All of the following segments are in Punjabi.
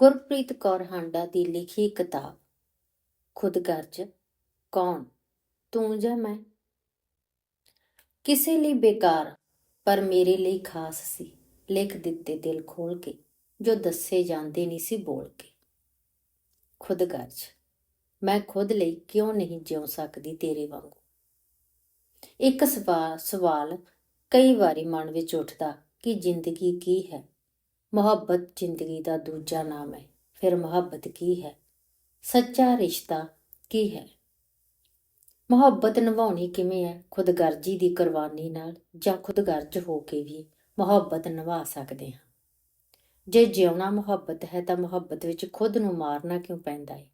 ਗੁਰਪ੍ਰੀਤ ਕੌਰ ਹਾਂਡਾ ਦੀ ਲਿਖੀ ਕਿਤਾਬ। ਖੁਦਗਰਜ਼ ਕੌਣ? ਤੂੰ ਜਾਂ ਮੈਂ? ਕਿਸੇ ਲਈ ਬੇਕਾਰ, ਪਰ ਮੇਰੇ ਲਈ ਖਾਸ ਸੀ। ਲਿਖ ਦਿੱਤੇ ਦਿਲ ਖੋਲ ਕੇ, ਜੋ ਦੱਸੇ ਜਾਂਦੇ ਨਹੀਂ ਸੀ ਬੋਲ ਕੇ। ਖੁਦਗਰਜ਼ ਮੈਂ ਖੁਦ ਲਈ ਕਿਉਂ ਨਹੀਂ ਜਿਉ ਸਕਦੀ ਤੇਰੇ ਵਾਂਗੂ? ਇੱਕ ਸਵਾ- ਸਵਾਲ ਕਈ ਵਾਰੀ ਮਨ ਵਿੱਚ ਉੱਠਦਾ ਕਿ ਜ਼ਿੰਦਗੀ ਕੀ ਹੈ? ਮੁਹੱਬਤ ਜ਼ਿੰਦਗੀ ਦਾ ਦੂਜਾ ਨਾਮ ਹੈ। ਫਿਰ ਮੁਹੱਬਤ ਕੀ ਹੈ? ਸੱਚਾ ਰਿਸ਼ਤਾ ਕੀ ਹੈ? ਮੁਹੱਬਤ ਨਿਭਾਉਣੀ ਕਿਵੇਂ ਹੈ? ਖੁਦਗਰਜ਼ੀ ਦੀ ਕੁਰਬਾਨੀ ਨਾਲ ਜਾਂ ਖੁਦਗਰਜ਼ ਹੋ ਕੇ ਵੀ ਮੁਹੱਬਤ ਨਿਭਾ ਸਕਦੇ ਹਾਂ। ਜੇ ਜਿਉਣਾ ਮੁਹੱਬਤ ਹੈ ਤਾਂ ਮੁਹੱਬਤ ਵਿੱਚ ਖੁਦ ਨੂੰ ਮਾਰਨਾ ਕਿਉਂ ਪੈਂਦਾ ਹੈ?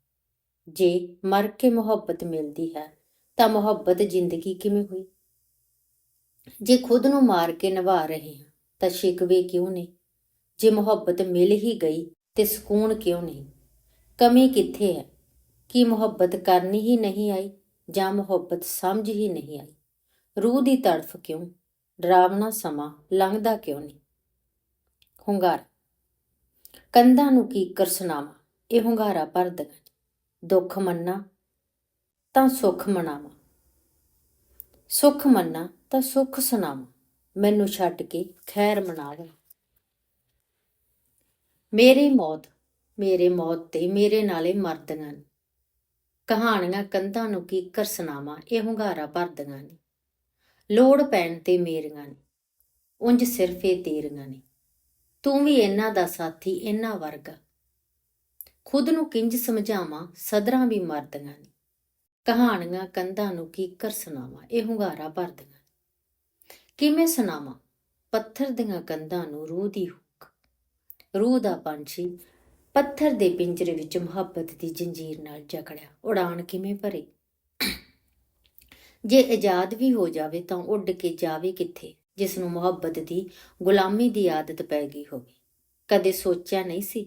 ਜੇ ਮਰ ਕੇ ਮੁਹੱਬਤ ਮਿਲਦੀ ਹੈ ਤਾਂ ਮੁਹੱਬਤ ਜ਼ਿੰਦਗੀ ਕਿਵੇਂ ਹੋਈ? ਜੇ ਖੁਦ ਨੂੰ ਮਾਰ ਕੇ ਨਿਭਾ ਰਹੇ ਹਾਂ ਤਾਂ ਸ਼ਿਕਵੇ ਕਿਉਂ ਨਹੀਂ ਜੇ ਮੁਹੱਬਤ ਮਿਲ ਹੀ ਗਈ ਤੇ ਸਕੂਨ ਕਿਉਂ ਨਹੀਂ? ਕਮੀ ਕਿੱਥੇ ਹੈ? ਕੀ ਮੁਹੱਬਤ ਕਰਨੀ ਹੀ ਨਹੀਂ ਆਈ ਜਾਂ ਮੁਹੱਬਤ ਸਮਝ ਹੀ ਨਹੀਂ ਆਈ? ਰੂਹ ਦੀ ਤੜਫ ਕਿਉਂ? ਡਰਾਵਣਾ ਸਮਾਂ ਲੰਘਦਾ ਕਿਉਂ ਨਹੀਂ? ਹੁੰਗਾਰਾ। ਕੰਧਾਂ ਨੂੰ ਕੀ ਕਰਸਨਾਵਾ? ਇਹ ਹੁੰਗਾਰਾ ਭਰ ਦਗਾ ਦੁੱਖ ਮੰਨਾ ਤਾਂ ਸੁੱਖ ਮਨਾਵਾ। ਸੁੱਖ ਮੰਨਾ ਤਾਂ ਸੁੱਖ ਸੁਣਾਵਾ। ਮੈਨੂੰ ਛੱਡ ਕੇ ਖੈਰ ਮਨਾਵਾ। ਮੇਰੀ ਮੌਤ, ਮੇਰੇ ਮੌਤ ਤੇ ਮੇਰੇ ਨਾਲੇ ਮਰਦੀਆਂ ਨੇ। ਕਹਾਣੀਆਂ ਕੰਧਾਂ ਨੂੰ ਕੀ ਸੁਣਾਵਾਂ ਇਹ ਹੁੰਗਾਰਾ ਭਰਦੀਆਂ ਨੇ। ਲੋੜ ਪੈਣ ਤੇ ਮੇਰੀਆਂ ਨੇ, ਉਂਝ ਸਿਰਫ ਇਹ ਤੇਰੀਆਂ ਨੇ। ਤੂੰ ਵੀ ਇਹਨਾਂ ਦਾ ਸਾਥੀ, ਇਹਨਾਂ ਵਰਗਾ। ਖੁਦ ਨੂੰ ਕਿੰਜ ਸਮਝਾਵਾਂ, ਸਦਰਾਂ ਵੀ ਮਰਦੀਆਂ ਨੇ। ਕਹਾਣੀਆਂ ਕੰਧਾਂ ਨੂੰ ਕੀ ਸੁਣਾਵਾਂ ਇਹ ਹੁੰਗਾਰਾ ਭਰਦੀਆਂ ਕਿਵੇਂ ਸੁਣਾਵਾਂ? ਪੱਥਰ ਦੀਆਂ ਕੰਧਾਂ ਨੂੰ ਰੂਹ ਦੀ ਹੁੱਕ ਰੂਹ ਦਾ ਪੰਛੀ ਪੱਥਰ ਦੇ ਪਿੰਜਰੇ ਵਿੱਚ ਮੁਹੱਬਤ ਦੀ ਜੰਜੀਰ ਨਾਲ ਜਕੜਿਆ। ਉਡਾਨ ਕਿਵੇਂ ਭਰੇ? ਜੇ ਆਜ਼ਾਦ ਵੀ ਹੋ ਜਾਵੇ ਤਾਂ ਉੱਡ ਕੇ ਜਾਵੇ ਕਿੱਥੇ? ਜਿਸ ਨੂੰ ਮੁਹੱਬਤ ਦੀ ਗੁਲਾਮੀ ਦੀ ਆਦਤ ਪੈ ਗਈ ਹੋਵੇ। ਕਦੇ ਸੋਚਿਆ ਨਹੀਂ ਸੀ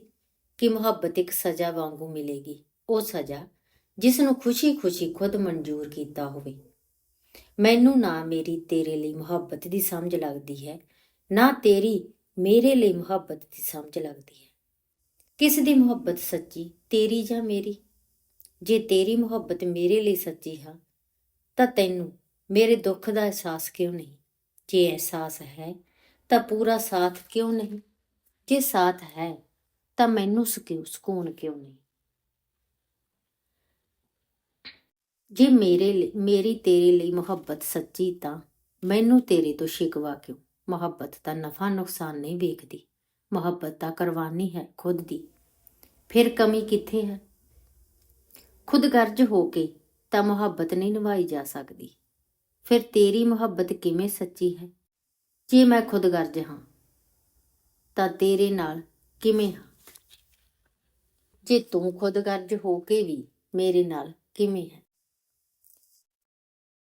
ਕਿ ਮੁਹੱਬਤ ਇੱਕ ਸਜ਼ਾ ਵਾਂਗੂ ਮਿਲੇਗੀ। ਉਹ ਸਜ਼ਾ ਜਿਸ ਨੂੰ ਖੁਸ਼ੀ-ਖੁਸ਼ੀ ਖੁਦ ਮਨਜ਼ੂਰ ਕੀਤਾ ਹੋਵੇ। ਮੈਨੂੰ ਨਾ ਮੇਰੀ ਤੇਰੇ ਲਈ ਮੁਹੱਬਤ ਦੀ ਸਮਝ ਲੱਗਦੀ ਹੈ, ਨਾ ਤੇਰੀ ਮੇਰੇ ਲਈ ਮੁਹੱਬਤ ਦੀ ਸਮਝ ਲੱਗਦੀ ਹੈ। ਕਿਸ ਦੀ ਮੁਹੱਬਤ ਸੱਚੀ, ਤੇਰੀ ਜਾਂ ਮੇਰੀ? ਜੇ ਤੇਰੀ ਮੁਹੱਬਤ ਮੇਰੇ ਲਈ ਸੱਚੀ ਹੈ, ਤਾਂ ਤੈਨੂੰ ਮੇਰੇ ਦੁੱਖ ਦਾ ਅਹਿਸਾਸ ਕਿਉਂ ਨਹੀਂ? ਜੇ ਅਹਿਸਾਸ ਹੈ, ਤਾਂ ਪੂਰਾ ਸਾਥ ਕਿਉਂ ਨਹੀਂ? ਜੇ ਸਾਥ ਹੈ, ਤਾਂ ਮੈਨੂੰ ਸਕੂ- ਸਕੂਨ ਕਿਉਂ ਨਹੀਂ? ਜੇ ਮੇਰੇ ਲਈ, ਮੇਰੀ ਤੇਰੇ ਲਈ ਮੁਹੱਬਤ ਸੱਚੀ ਤਾਂ ਮੈਨੂੰ ਤੇਰੇ ਤੋਂ ਸ਼ਿਕਵਾ ਕਿਉਂ? ਮੁਹੱਬਤ ਦਾ ਨਫਾ ਨੁਕਸਾਨ ਨਹੀਂ ਵੇਖਦੀ, ਮੁਹੱਬਤ ਤਾਂ ਕੁਰਬਾਨੀ ਹੈ ਖੁਦ ਦੀ। ਫਿਰ ਕਮੀ ਕਿੱਥੇ ਹੈ? ਖੁਦਗਰਜ਼ ਹੋ ਕੇ ਤਾਂ ਮੁਹੱਬਤ ਨਹੀਂ ਨਿਭਾਈ ਜਾ ਸਕਦੀ। ਫਿਰ ਤੇਰੀ ਮੁਹੱਬਤ ਕਿਵੇਂ ਸੱਚੀ ਹੈ? ਜੇ ਮੈਂ ਖੁਦਗਰਜ਼ ਹਾਂ, ਤਾਂ ਤੇਰੇ ਨਾਲ ਕਿਵੇਂ ਹਾਂ? ਜੇ ਤੂੰ ਖੁਦਗਰਜ਼ ਹੋ ਕੇ ਵੀ ਮੇਰੇ ਨਾਲ ਕਿਵੇਂ ਹੈ?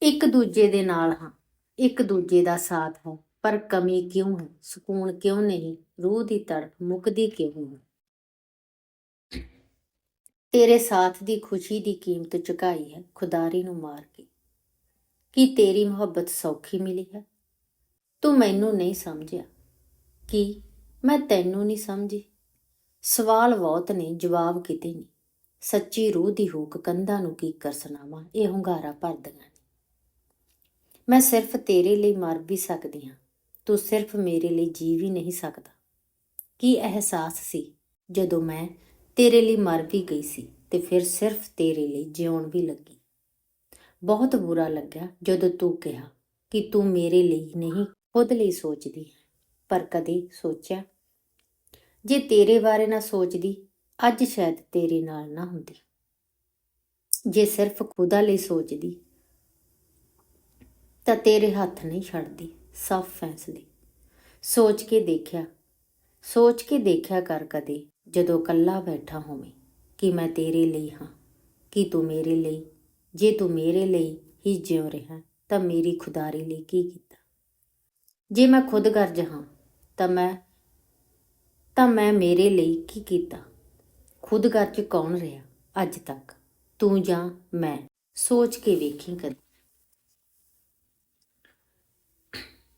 ਇੱਕ ਦੂਜੇ ਦੇ ਨਾਲ ਹਾਂ, ਇੱਕ ਦੂਜੇ ਦਾ ਸਾਥ ਹੈ। ਪਰ ਕਮੀ ਕਿਉਂ ਹੈ? ਸਕੂਨ ਕਿਉਂ ਨਹੀਂ? ਰੂਹ ਦੀ ਤੜਫ ਮੁੱਕਦੀ ਕਿਉਂ ਹੈ? ਤੇਰੇ ਸਾਥ ਦੀ ਖੁਸ਼ੀ ਦੀ ਕੀਮਤ ਚੁਕਾਈ ਹੈ, ਖੁਦਾਰੀ ਨੂੰ ਮਾਰ ਕੇ। ਕੀ ਤੇਰੀ ਮੁਹੱਬਤ ਸੌਖੀ ਮਿਲੀ ਹੈ? ਤੂੰ ਮੈਨੂੰ ਨਹੀਂ ਸਮਝਿਆ। ਕੀ ਮੈਂ ਤੈਨੂੰ ਨਹੀਂ ਸਮਝੀ? ਸਵਾਲ ਬਹੁਤ ਨੇ ਜਵਾਬ ਕਿਤੇ ਨਹੀਂ। ਸੱਚੀ ਰੂਹ ਦੀ ਹੂਕ ਕੰਧਾਂ ਨੂੰ ਕੀ ਕਰ ਸੁਣਾਵਾਂ? ਇਹ ਹੁੰਗਾਰਾ ਭਰਦੀਆਂ ਨੇ। ਮੈਂ ਸਿਰਫ ਤੇਰੇ ਲਈ ਮਰ ਵੀ ਸਕਦੀ ਹਾਂ। ਤੂੰ ਸਿਰਫ ਮੇਰੇ ਲਈ ਜੀ ਵੀ ਨਹੀਂ ਸਕਦਾ। ਕੀ ਅਹਿਸਾਸ ਸੀ ਜਦੋਂ ਮੈਂ ਤੇਰੇ ਲਈ ਮਰ ਵੀ ਗਈ ਸੀ ਤੇ ਫਿਰ ਸਿਰਫ ਤੇਰੇ ਲਈ ਜਿਉਣ ਵੀ ਲੱਗੀ? ਬਹੁਤ ਬੁਰਾ ਲੱਗਿਆ ਜਦੋਂ ਤੂੰ ਕਿਹਾ ਕਿ ਤੂੰ ਮੇਰੇ ਲਈ ਨਹੀਂ, ਖੁਦ ਲਈ ਸੋਚਦੀ ਹੈ। ਪਰ ਕਦੇ ਸੋਚਿਆ? ਜੇ ਤੇਰੇ ਬਾਰੇ ਨਾ ਸੋਚਦੀ, ਅੱਜ ਸ਼ਾਇਦ ਤੇਰੇ ਨਾਲ ਨਾ ਹੁੰਦੀ। ਜੇ ਸਿਰਫ ਖੁਦਾ ਲਈ ਸੋਚਦੀ, ਤਾਂ ਤੇਰੇ ਹੱਥ ਨਹੀਂ ਛੱਡਦੀ। ਸਾਫ਼ ਫੈਸਲੇ। ਸੋਚ ਕੇ ਦੇਖਿਆ, ਸੋਚ ਕੇ ਦੇਖਿਆ ਕਰ ਕਦੇ, ਜਦੋਂ ਇਕੱਲਾ ਬੈਠਾ ਹੋਵੇਂ, ਕਿ ਮੈਂ ਤੇਰੇ ਲਈ ਹਾਂ, ਕਿ ਤੂੰ ਮੇਰੇ ਲਈ, ਜੇ ਤੂੰ ਮੇਰੇ ਲਈ ਹੀ ਜਿਉ ਰਿਹਾ, ਤਾਂ ਮੇਰੀ ਖੁਦਾਰੀ ਲਈ ਕੀ ਕੀਤਾ? ਜੇ ਮੈਂ ਖੁਦ ਗਰਜ ਹਾਂ, ਤਾਂ ਮੈਂ ਤਾਂ ਮੈਂ ਮੇਰੇ ਲਈ ਕੀ ਕੀਤਾ? ਖੁਦ ਗਰਜ ਕੌਣ ਰਿਹਾ ਅੱਜ ਤੱਕ? ਤੂੰ ਜਾਂ ਮੈਂ? ਸੋਚ ਕੇ ਵੇਖੀ ਕਦੇ।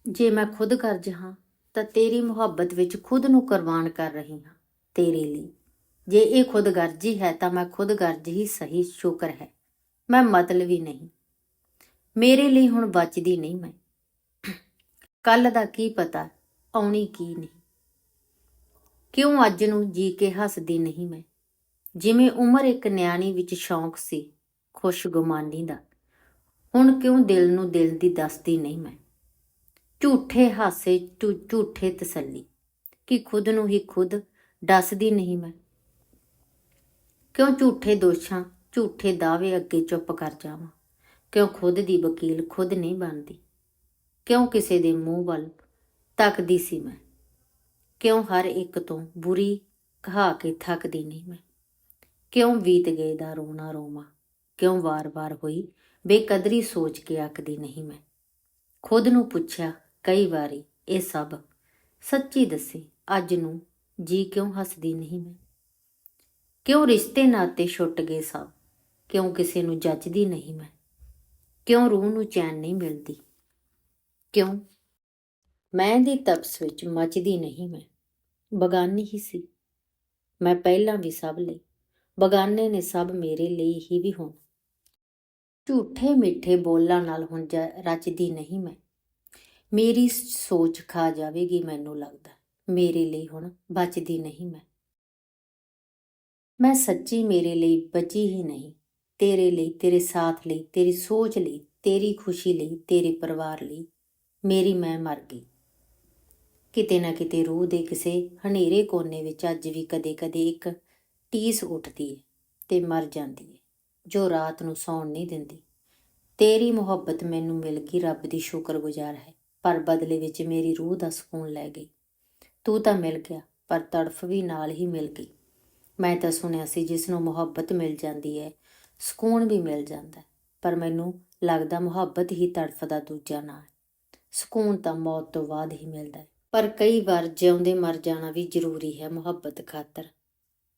ਜੇ ਮੈਂ ਖੁਦ ਗਰਜ ਹਾਂ, ਤਾਂ ਤੇਰੀ ਮੁਹੱਬਤ ਵਿੱਚ ਖੁਦ ਨੂੰ ਕੁਰਬਾਨ ਕਰ ਰਹੀ ਹਾਂ, ਤੇਰੇ ਲਈ। ਜੇ ਇਹ ਖੁਦਗਰਜੀ ਹੈ ਤਾਂ ਮੈਂ ਖੁਦ ਗਰਜ ਹੀ ਸਹੀ, ਸ਼ੁਕਰ ਹੈ। ਮੈਂ ਮਤਲਬੀ ਨਹੀਂ। ਮੇਰੇ ਲਈ ਹੁਣ ਬਚਦੀ ਨਹੀਂ ਮੈਂ। ਕੱਲ ਦਾ ਕੀ ਪਤਾ, ਆਉਣੀ ਕੀ ਨਹੀਂ। ਕਿਉਂ ਅੱਜ ਨੂੰ ਜੀ ਕੇ ਹੱਸਦੀ ਨਹੀਂ ਮੈਂ? ਜਿਵੇਂ ਉਮਰ ਇੱਕ ਨਿਆਣੀ ਵਿੱਚ ਸ਼ੌਂਕ ਸੀ, ਖੁਸ਼ਗੁਮਾਨੀ ਦਾ। ਹੁਣ ਕਿਉਂ ਦਿਲ ਨੂੰ ਦਿਲ ਦੀ ਦੱਸਦੀ ਨਹੀਂ ਮੈਂ? ਝੂਠੇ ਹਾਸੇ, ਝੂ- ਝੂਠੇ ਤਸੱਲੀ। ਕਿ ਖੁਦ ਨੂੰ ਹੀ ਖੁਦ ਦੱਸਦੀ ਨਹੀਂ ਮੈਂ? ਕਿਉਂ ਝੂਠੇ ਦੋਸ਼ਾਂ, ਝੂਠੇ ਦਾਅਵੇ ਅੱਗੇ ਚੁੱਪ ਕਰ ਜਾਵਾਂ? ਕਿਉਂ ਖੁਦ ਦੀ ਵਕੀਲ ਖੁਦ ਨਹੀਂ ਬਣਦੀ? ਕਿਉਂ ਕਿਸੇ ਦੇ ਮੂੰਹ ਵੱਲ ਤੱਕਦੀ ਸੀ ਮੈਂ? ਕਿਉਂ ਹਰ ਇੱਕ ਤੋਂ ਬੁਰੀ ਕਹਾ ਕੇ ਥੱਕਦੀ ਨਹੀਂ ਮੈਂ? ਕਿਉਂ ਬੀਤ ਗਏ ਦਾ ਰੋਣਾ ਰੋਵਾਂ? ਕਿਉਂ ਵਾਰ-ਵਾਰ ਹੋਈ ਬੇਕਦਰੀ ਸੋਚ ਕੇ ਆਖਦੀ ਨਹੀਂ ਮੈਂ? ਖੁਦ ਨੂੰ ਪੁੱਛਿਆ ਕਈ ਵਾਰੀ ਇਹ ਸਭ ਸੱਚੀ ਦੱਸੀ, ਅੱਜ ਨੂੰ ਜੀ ਕਿਉਂ ਹੱਸਦੀ ਨਹੀਂ ਮੈਂ? ਕਿਉਂ ਰਿਸ਼ਤੇ ਨਾਤੇ ਛੁੱਟ ਗਏ ਸਭ? ਕਿਉਂ ਕਿਸੇ ਨੂੰ ਜੱਜਦੀ ਨਹੀਂ ਮੈਂ? ਕਿਉਂ ਰੂਹ ਨੂੰ ਚੈਨ ਨਹੀਂ ਮਿਲਦੀ? ਕਿਉਂ? ਮੈਂ ਦੀ ਤਪਸ ਵਿੱਚ ਮੱਚਦੀ ਨਹੀਂ ਮੈਂ। ਬਗਾਨੀ ਹੀ ਸੀ। ਮੈਂ ਪਹਿਲਾਂ ਵੀ ਸਭ ਲਈ, ਬਗਾਨੇ ਨੇ ਸਭ ਮੇਰੇ ਲਈ ਹੀ ਵੀ ਹੋਣ। ਝੂਠੇ ਮਿੱਠੇ ਬੋਲਾਂ ਨਾਲ ਹੁਣ ਜ- ਰਚਦੀ ਨਹੀਂ ਮੈਂ। ਮੇਰੀ ਸੋਚ ਖਾ ਜਾਵੇਗੀ ਮੈਨੂੰ ਲੱਗਦਾ। ਮੇਰੇ ਲਈ ਹੁਣ ਬਚਦੀ ਨਹੀਂ ਮੈਂ। ਮੈਂ ਸੱਚੀ ਮੇਰੇ ਲਈ ਬਚੀ ਹੀ ਨਹੀਂ। ਤੇਰੇ ਲਈ, ਤੇਰੇ ਸਾਥ ਲਈ, ਤੇਰੀ ਸੋਚ ਲਈ, ਤੇਰੀ ਖੁਸ਼ੀ ਲਈ, ਤੇਰੇ ਪਰਿਵਾਰ ਲਈ ਮੇਰੀ ਮੈਂ ਮਰ ਗਈ। ਕਿਤੇ ਨਾ ਕਿਤੇ ਰੂਹ ਦੇ ਕਿਸੇ ਹਨੇਰੇ ਕੋਨੇ ਵਿੱਚ ਅੱਜ ਵੀ ਕਦੇ-ਕਦੇ ਇੱਕ ਟੀਸ ਉੱਠਦੀ ਹੈ ਤੇ ਮਰ ਜਾਂਦੀ ਹੈ ਜੋ ਰਾਤ ਨੂੰ ਸੌਣ ਨਹੀਂ ਦਿੰਦੀ। ਤੇਰੀ ਮੁਹੱਬਤ ਮੈਨੂੰ ਮਿਲ ਗਈ, ਰੱਬ ਦੀ ਸ਼ੁਕਰਗੁਜ਼ਾਰ ਹੈ। ਪਰ ਬਦਲੇ ਵਿੱਚ ਮੇਰੀ ਰੂਹ ਦਾ ਸਕੂਨ ਲੈ ਗਈ। ਤੂੰ ਤਾਂ ਮਿਲ ਗਿਆ, ਪਰ ਤੜਫ ਵੀ ਨਾਲ ਹੀ ਮਿਲ ਗਈ। ਮੈਂ ਤਾਂ ਸੁਣਿਆ ਸੀ ਜਿਸ ਨੂੰ ਮੁਹੱਬਤ ਮਿਲ ਜਾਂਦੀ ਹੈ, ਸਕੂਨ ਵੀ ਮਿਲ ਜਾਂਦਾ ਪਰ ਮੈਨੂੰ ਲੱਗਦਾ ਮੁਹੱਬਤ ਹੀ ਤੜਫ ਦਾ ਦੂਜਾ ਨਾਂ ਸਕੂਨ ਤਾਂ ਮੌਤ ਤੋਂ ਬਾਅਦ ਹੀ ਮਿਲਦਾ ਹੈ, ਪਰ ਕਈ ਵਾਰ ਜਿਉਂਦੇ ਮਰ ਜਾਣਾ ਵੀ ਜ਼ਰੂਰੀ ਹੈ ਮੁਹੱਬਤ ਖਾਤਰ।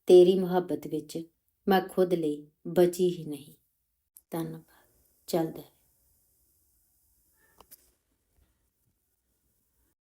ਤੇਰੀ ਮੁਹੱਬਤ ਵਿੱਚ ਮੈਂ ਖੁਦ ਲਈ ਬਚੀ ਹੀ ਨਹੀਂ। ਧੰਨਵਾਦ। ਚੱਲਦਾ ਹੈ।